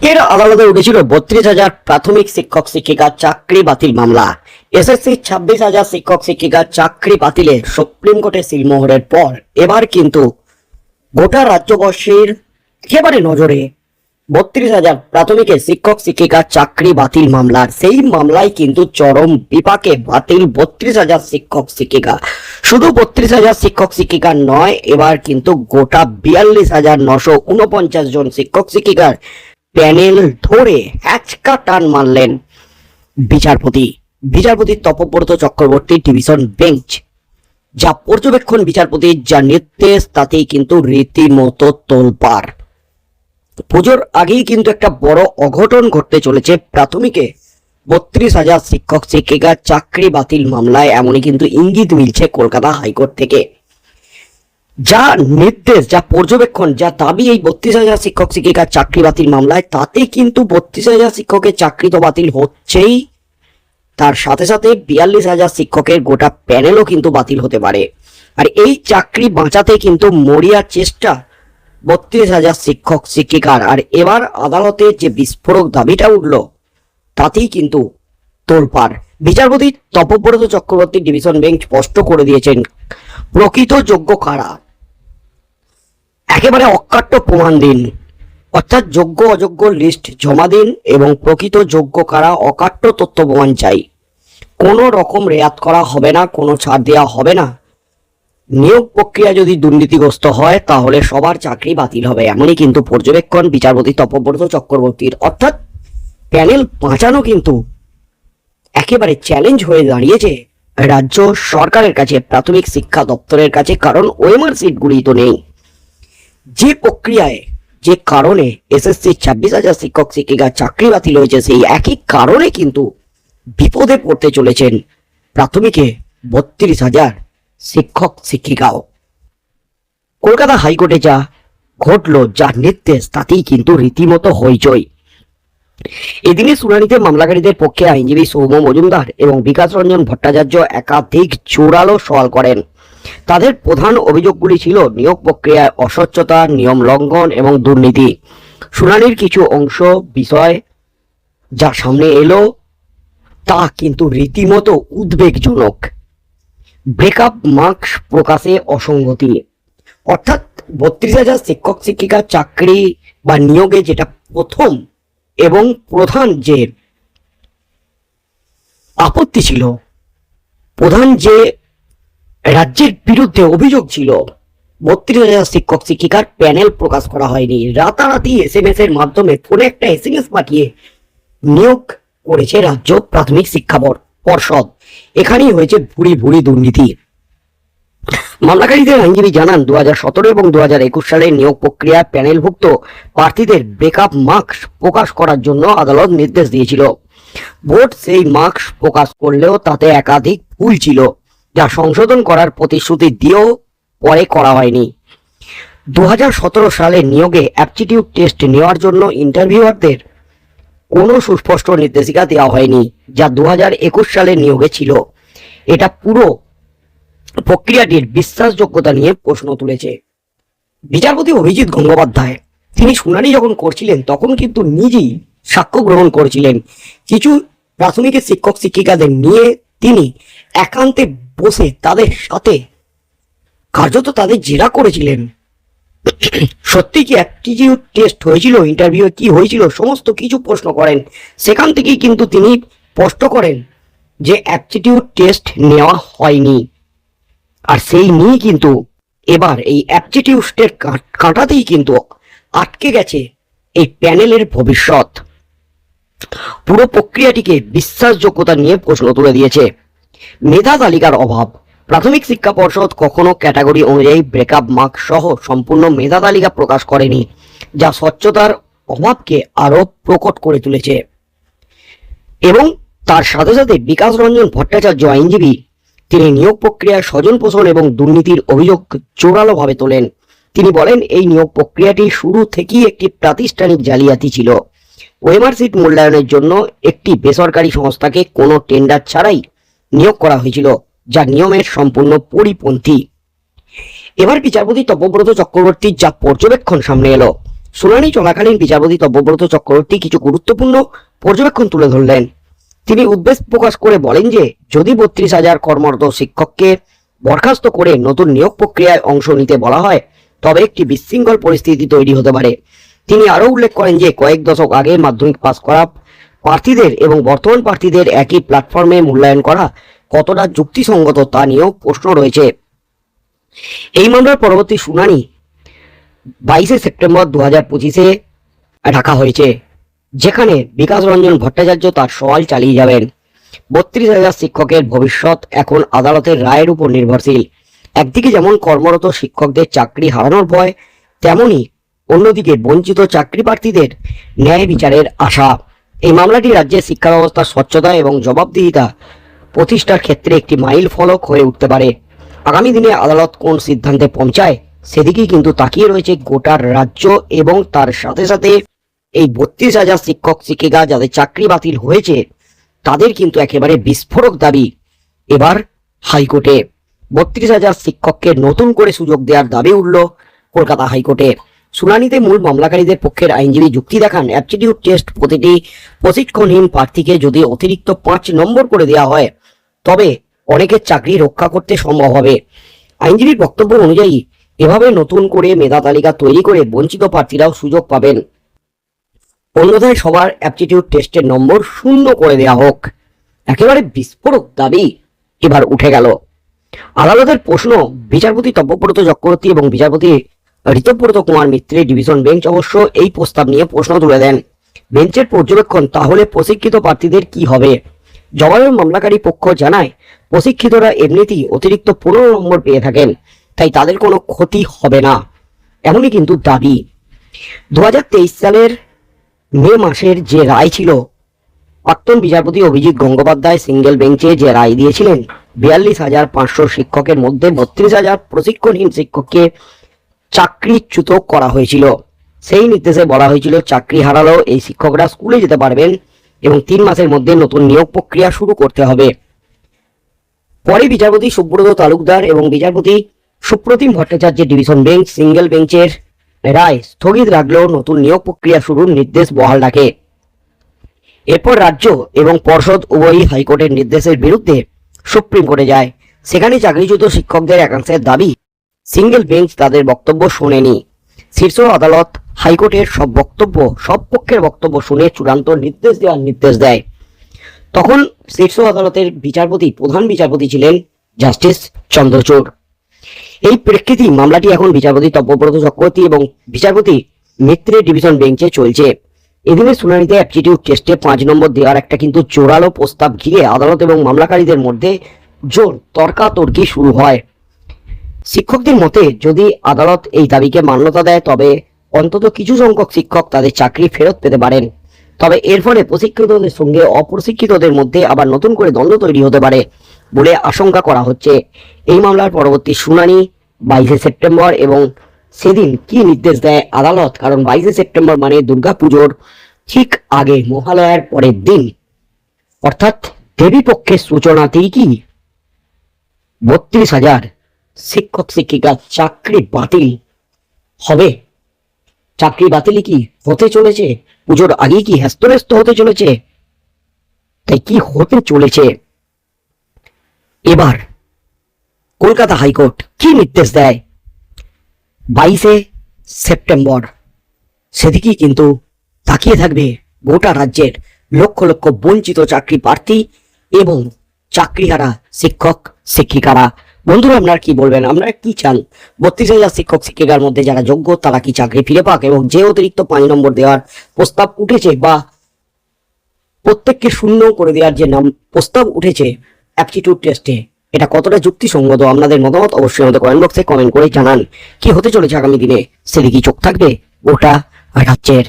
এর আদালতে উঠেছিল বত্রিশ হাজার প্রাথমিক শিক্ষক শিক্ষিকার চাকরি বাতিল মামলা। এসএসসি ছাব্বিশ হাজার শিক্ষক শিক্ষিকার চাকরি বাতিলে সুপ্রিম কোর্টে সিলমোহরের পর। এবার কিন্তু গোটা একেবারে নজরে বত্রিশ হাজার প্রাথমিকের শিক্ষক শিক্ষিকার চাকরি বাতিল মামলার। সেই মামলায় কিন্তু চরম বিপাকে বাতিল বত্রিশ হাজার শিক্ষক শিক্ষিকা। শুধু বত্রিশ হাজার শিক্ষক শিক্ষিকা নয়, এবার কিন্তু গোটা বিয়াল্লিশ হাজার নশো উনপঞ্চাশ জন শিক্ষক শিক্ষিকার প্যানেল ধরে হ্যাচকা টান মারলেন বিচারপতি। বিচারপতি তপব্রত চক্রবর্তী ডিভিশন বেঞ্চ। যা পর্যবেক্ষণ বিচারপতির যা নির্দেশ, তাতেই কিন্তু রীতিমতো তোলপাড়। পুজোর আগেই কিন্তু একটা বড় অঘটন ঘটতে চলেছে প্রাথমিকে। বত্রিশ হাজার শিক্ষক, শিক্ষিকা, চাকরি বাতিল মামলায় এমনই কিন্তু ইঙ্গিত মিলছে কলকাতা হাইকোর্ট থেকে। যা নির্দেশ, যা পর্যবেক্ষণ, যা দাবি এই বত্রিশ হাজার শিক্ষক শিক্ষিকার চাকরি বাতিল মামলায় তাতে কিন্তু বত্রিশ হাজার শিক্ষকের চাকরি তো বাতিল হচ্ছেই। তার সাথে সাথে বিয়াল্লিশ হাজার শিক্ষকের গোটা প্যানেলও কিন্তু বাতিল হতে পারে। আর এই চাকরি বাঁচাতে কিন্তু মরিয়া চেষ্টা বত্রিশ হাজার শিক্ষক শিক্ষিকার। আর এবার আদালতে যে বিস্ফোরক দাবিটা উঠল, তাতেই কিন্তু তোলপাড়। বিচারপতি তপব্রত চক্রবর্তী ডিভিশন বেঞ্চ স্পষ্ট করে দিয়েছেন, প্রকৃত যোগ্য কারা? একেবারে অকাট্য প্রমাণ দিন। অর্থাৎ যোগ্য অযোগ্য লিস্ট জমা দিন এবং প্রকৃত যোগ্য কারা অকাট্য তথ্য প্রমাণ চাই। কোনো রকম রেয়াত করা হবে না, কোনো ছাড় দেওয়া হবে না। নিয়োগ প্রক্রিয়া যদি দুর্নীতিগ্রস্ত হয়, তাহলে সবার চাকরি বাতিল হবে, এমনই কিন্তু পর্যবেক্ষণ, বিচারপতি তপব্রত চক্রবর্তীর। অর্থাৎ প্যানেল বাঁচানো কিন্তু একেবারে চ্যালেঞ্জ হয়ে দাঁড়িয়েছে রাজ্য সরকারের কাছে, প্রাথমিক শিক্ষা দপ্তরের কাছে, কারণ ওয়েমার সিটগুলি তো নেই। যে প্রক্রিয়ায়, যে কারণে এসএসসি ছাব্বিশ হাজার শিক্ষক শিক্ষিকার চাকরি বাতিল হয়েছে, সেই একই কারণে কিন্তু বিপদে পড়তে চলেছেন প্রাথমিকে বত্রিশ হাজার শিক্ষক শিক্ষিকাও। কলকাতা হাইকোর্টে যা ঘটলো যার নির্দেশ, তাতেই কিন্তু রীতিমতো হইচই। এদিনে শুনানিতে মামলাকারীদের পক্ষে আইনজীবী সৌম্য মজুমদার এবং বিকাশ রঞ্জন ভট্টাচার্য একাধিক জোরালো সওয়াল করেন। তাদের প্রধান অভিযোগগুলি ছিল নিয়োগ প্রক্রিয়ায় অস্বচ্ছতা, নিয়ম লঙ্ঘন এবং দুর্নীতি। শুনানির কিছু অংশ বিষয় যা সামনে এলো, তা কিন্তু রীতিমতো উদ্বেগজনক। ব্রেকআপ মার্কস প্রকাশে অসঙ্গতি। অর্থাৎ বত্রিশ হাজার শিক্ষক শিক্ষিকার চাকরি বা নিয়োগে যেটা প্রথম এবং প্রধান যে আপত্তি ছিল, প্রধান যে রাজ্যের বিরুদ্ধে অভিযোগ ছিল। বত্রিশ হাজার শিক্ষক, শিক্ষিকার প্যানেল প্রকাশ করা হয়নি। রাতারাতি এস এম এস এর মাধ্যমে ফোনে একটা এস এম এস পাঠিয়ে নিয়োগ করেছে রাজ্য প্রাথমিক শিক্ষা পর্ষদ। এখানেই হয়েছে ভুরি ভুরি দুর্নীতি। মামলাকারীদের আইনজীবী জানান দু সতেরো এবং দু হাজার একুশ সালের নিয়োগ প্রক্রিয়া প্যানেলভুক্ত প্রার্থীদের ব্রেকআপ মার্কস প্রকাশ করার জন্য আদালত নির্দেশ দিয়েছিল। বোর্ড সেই মার্কস প্রকাশ করলেও তাতে একাধিক ভুল ছিল। যা সংশোধন করার প্রতিশ্রুতি দিয়েও পরে করা হয়নি। দু সালে নিয়োগে অ্যাপটিটিউড টেস্ট নেওয়ার জন্য ইন্টারভিউয়ারদের কোনো সুস্পষ্ট নির্দেশিকা দেওয়া হয়নি, যা দু সালে নিয়োগে ছিল। এটা পুরো প্রক্রিয়াটির বিশ্বাসযোগ্যতা নিয়ে প্রশ্ন তুলেছে। বিচারপতি অভিজিৎ গঙ্গোপাধ্যায়, তিনি শুনানি যখন করছিলেন, তখন কিন্তু নিজেই সাক্ষ্য গ্রহণ করেছিলেন। কিছু প্রাথমিক শিক্ষক শিক্ষিকাদের নিয়ে তিনি একান্তে বসে তাদের সাথে। কার্যত তাদের জেরা করেছিলেন। সত্যি কি অ্যাপটিটিউড টেস্ট হয়েছিল ইন্টারভিউ কি হয়েছিল, সমস্ত কিছু প্রশ্ন করেন। সেখান থেকেই কিন্তু তিনি স্পষ্ট করেন যে অ্যাপটিটিউড টেস্ট নেওয়া হয়নি। আর সেই নিয়ে কিন্তু এবার এই অ্যাপটিটিউডের কাটাতেই কিন্তু আটকে গেছে এই প্যানেলের ভবিষ্যৎ। পুরো প্রক্রিয়াটিকে বিশ্বাসযোগ্যতা নিয়ে প্রশ্ন তুলে দিয়েছে। মেধা তালিকার অভাব। প্রাথমিক শিক্ষা পর্ষদ কখনো ক্যাটাগরি অনুযায়ী ব্রেকআপ মার্ক সহ সম্পূর্ণ মেধা তালিকা প্রকাশ করেনি, যা স্বচ্ছতার অভাবকে আরও প্রকট করে তুলেছে। এবং তার সাথে সাথে বিকাশ রঞ্জন ভট্টাচার্য আইনজীবী, তিনি নিয়োগ প্রক্রিয়ায় স্বজন পোষণ এবং দুর্নীতির অভিযোগ জোরালোভাবে তোলেন। তিনি বলেন, এই নিয়োগ প্রক্রিয়াটি শুরু থেকেই একটি প্রাতিষ্ঠানিক জালিয়াতি ছিল। ওয়েমার সিট মূল্যায়নের জন্য একটি বেসরকারি সংস্থাকে কোনো টেন্ডার ছাড়াই নিয়োগ করা হয়েছিল, যা নিয়মের সম্পূর্ণ পরিপন্থী। এবার বিচারপতি তপব্রত চক্রবর্তীর যা পর্যবেক্ষণ সামনে এলো। শুনানি চলাকালীন বিচারপতি তব্যব্রত চক্রবর্তী কিছু গুরুত্বপূর্ণ পর্যবেক্ষণ তুলে ধরলেন। তিনি উদ্বেগ প্রকাশ করে বলেন যে, যদি বত্রিশ হাজার কর্মরত শিক্ষককে বরখাস্ত করে নতুন নিয়োগ প্রক্রিয়ায় অংশ নিতে বলা হয়, তবে একটি বিশৃঙ্খল পরিস্থিতি তৈরি হতে পারে। তিনি আরও উল্লেখ করেন যে কয়েক দশক আগে মাধ্যমিক পাস করা প্রার্থীদের এবং বর্তমান প্রার্থীদের একই প্ল্যাটফর্মে মূল্যায়ন করা কতটা যুক্তিসঙ্গত তা নিয়েও প্রশ্ন রয়েছে। এই মামলার পরবর্তী শুনানি বাইশে সেপ্টেম্বর দু হাজার পঁচিশে রাখা হয়েছে, যেখানে বিকাশ রঞ্জন ভট্টাচার্য তার সওয়াল চালিয়ে যাবেন। বত্রিশ হাজার শিক্ষকের ভবিষ্যৎ এখন আদালতের রায়ের উপর নির্ভরশীল। একদিকে যেমন কর্মরত শিক্ষকদের চাকরি হারানোর ভয়, তেমনি অন্যদিকে বঞ্চিত চাকরি প্রার্থীদের ন্যায় বিচারের আশা। এই মামলাটি রাজ্যের শিক্ষা ব্যবস্থার স্বচ্ছতা এবং জবাবদিহিতা প্রতিষ্ঠার ক্ষেত্রে একটি মাইল ফলক হয়ে উঠতে পারে। আগামী দিনে আদালত কোন সিদ্ধান্তে পৌঁছায় সেদিকেই কিন্তু তাকিয়ে রয়েছে গোটার রাজ্য এবং তার সাথে সাথে এই বত্রিশ হাজার শিক্ষক শিক্ষিকা যাদের চাকরি বাতিল হয়েছে, তাদের কিন্তু একেবারে বিস্ফোরক দাবি এবার হাইকোর্টে। বত্রিশ হাজার শিক্ষককে নতুন করে সুযোগ দেওয়ার দাবি উঠল কলকাতা হাইকোর্টে। শুনানিতে মূল মামলাকারীদের পক্ষের আইনজীবী যুক্তি দেখান, অ্যাপটিটিউড টেস্ট প্রতিটি প্রশিক্ষণহীন প্রার্থীকে যদি অতিরিক্ত পাঁচ নম্বর করে দেওয়া হয়, তবে অনেকের চাকরি রক্ষা করতে সম্ভব হবে। আইনজীবীর বক্তব্য অনুযায়ী, এভাবে নতুন করে মেধা তালিকা তৈরি করে বঞ্চিত প্রার্থীরাও সুযোগ পাবেন। অন্যথায় সবার অ্যাপটিটিউড টেস্টের নম্বর শূন্য করে দেওয়া হোক। একেবারে বিস্ফোরক দাবি এবার উঠে গেল। আদালতের প্রশ্ন, বিচারপতি তব্যব্রত চক্রবর্তী এবং বিচারপতি ঋতব্রত কুমার মিত্রের ডিভিশন বেঞ্চ অবশ্য এই প্রস্তাব নিয়ে প্রশ্ন তুলে দেন। বেঞ্চের পর্যবেক্ষণ, তাহলে প্রশিক্ষিত প্রার্থীদের কি হবে? জবাবে মামলাকারী পক্ষ জানায়, প্রশিক্ষিতরা এমনিতেই অতিরিক্ত পনেরো নম্বর পেয়ে থাকেন, তাই তাদের কোনো ক্ষতি হবে না। এমনই কিন্তু দাবি। দু হাজার তেইশ সালের মে মাসের যে রায় ছিল, প্রাক্তন বিচারপতি অভিজিৎ গঙ্গোপাধ্যায় সিঙ্গেল বেঞ্চে যে রায় দিয়েছিলেন, বিয়াল্লিশ হাজার পাঁচশো শিক্ষকের মধ্যে বত্রিশ হাজার প্রশিক্ষণহীন শিক্ষককে চাকরিচ্যুত করা হয়েছিল। সেই নির্দেশে বলা হয়েছিল চাকরি হারালেও এই শিক্ষকরা স্কুলে যেতে পারবেন এবং তিন মাসের মধ্যে নতুন নিয়োগ প্রক্রিয়া শুরু করতে হবে। পরে বিচারপতি সুব্রত তালুকদার এবং বিচারপতি সুপ্রতিম ভট্টাচার্যের ডিভিশন বেঞ্চ, সিঙ্গেল বেঞ্চের রায় স্থগিত রাখলেও নতুন নিয়োগ প্রক্রিয়া শুরুর নির্দেশ বহাল রাখে। এরপর রাজ্য এবং পর্ষদ উভয়ই হাইকোর্টের নির্দেশের বিরুদ্ধে সুপ্রিম কোর্টে যায়। সেখানে চাকরিচ্যুত শিক্ষকদের একাংশের দাবি সিঙ্গেল বেঞ্চ তাদের বক্তব্য শোনেনি। শীর্ষ আদালত হাইকোর্টের সব বক্তব্য, সব পক্ষের বক্তব্য শুনে চূড়ান্ত নির্দেশ দেওয়ার নির্দেশ দেয়। তখন শীর্ষ আদালতের বিচারপতি, প্রধান বিচারপতি ছিলেন জাস্টিস চন্দ্রচূড়। এই প্রেক্ষিতেই মামলাটি এখন বিচারপতি তব্যব্রত চক্রবর্তী এবং বিচারপতি মিত্রের ডিভিশন বেঞ্চে চলছে। এদিনের শুনানিতে অ্যাপটিটিউড টেস্টে পাঁচ নম্বর দেওয়ার একটা কিন্তু জোরালো প্রস্তাব ঘিরে আদালত এবং মামলাকারীদের মধ্যে জোর তর্কাতর্কি শুরু হয়। শিক্ষকদের মতে, যদি আদালত এই দাবিকে মান্যতা দেয়, তবে অন্তত কিছু সংখ্যক শিক্ষক তাদের চাকরি ফেরত পেতে পারেন। তবে এর ফলে প্রশিক্ষিতদের সঙ্গে অপ্রশিক্ষিতদের মধ্যে আবার নতুন করে দ্বন্দ্ব তৈরি হতে পারে বলে আশঙ্কা করা হচ্ছে। এই মামলার পরবর্তী শুনানি বাইশে সেপ্টেম্বর এবং সেদিন কি নির্দেশ দেয় আদালত? কারণ বাইশে সেপ্টেম্বর মানে দুর্গাপুজোর ঠিক আগে মহালয়ার পরের দিন। অর্থাৎ দেবী পক্ষের সূচনাতেই কি বত্রিশ হাজার শিক্ষক, শিক্ষিকা, চাকরি বাতিল হবে। চাকরি বাতিলই কি হতে চলেছে? পুজোর আগেই কি হ্যাস্তব্যস্ত হতে চলেছে? তাই কি হতে চলেছে? এবার কলকাতা হাইকোর্ট কি নির্দেশ দেয়? বাইশে সেপ্টেম্বর। সেদিকেই কিন্তু তাকিয়ে থাকবে গোটা রাজ্যের লক্ষ লক্ষ বঞ্চিত চাকরি প্রার্থী এবং চাকরিহারা শিক্ষক, শিক্ষিকারা। বন্ধুরা, আপনারা কি বলবেন? আপনারা কি চান? বত্রিশ হাজার শিক্ষক, শিক্ষিকার মধ্যে যারা যোগ্য, তারা কি চাকরি ফিরে পাক? এবং যে অতিরিক্ত পাঁচ নম্বর দেওয়ার প্রস্তাব উঠেছে বা প্রত্যেককে শূন্য করে দেওয়ার যে নাম প্রস্তাব উঠেছে অ্যাপটিটিউড টেস্টে এটা কতটা যুক্তিসঙ্গত? আপনাদের মতামত অবশ্যই আমাদের কমেন্ট বক্সে কমেন্ট করে জানান। কি হতে চলেছে আগামী দিনে? সেদিকে চোখ থাকবে। গোটা রাজ্যের